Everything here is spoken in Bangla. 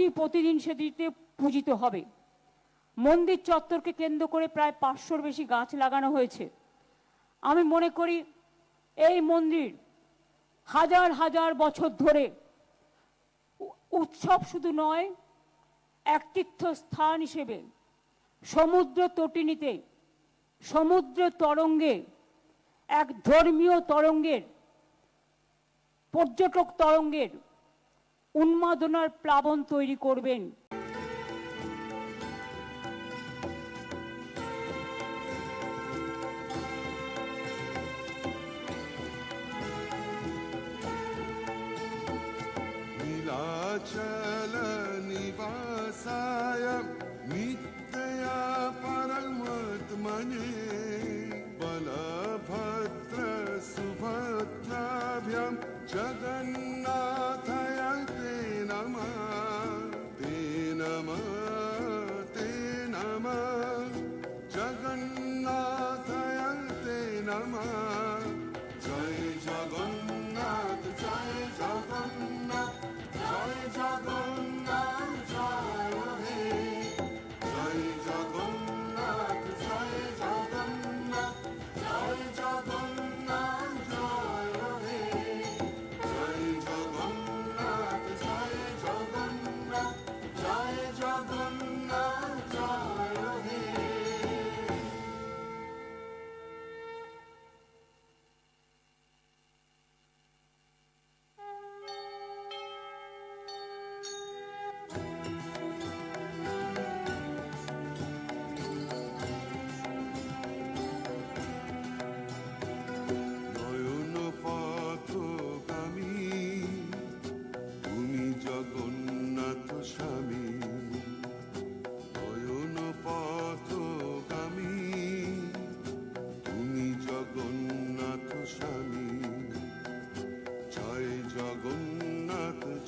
মূর্তি প্রতিদিন সেদিকে পূজিত হবে? মন্দির চত্বরকে কেন্দ্র করে প্রায় পাঁচশোর বেশি গাছ লাগানো হয়েছে। আমি মনে করি এই মন্দির হাজার হাজার বছর ধরে উৎসব শুধু নয়, এক তীর্থস্থান হিসেবে সমুদ্র তটিনীতে, সমুদ্র তরঙ্গে, এক ধর্মীয় তরঙ্গের, পর্যটক তরঙ্গের উন্মাদনার প্লাবন তৈরি করবেন नीलाचल निवासाय नित्या परमात्मने बलभद्र सुभद्राभ्यां जगन्नाथय Aman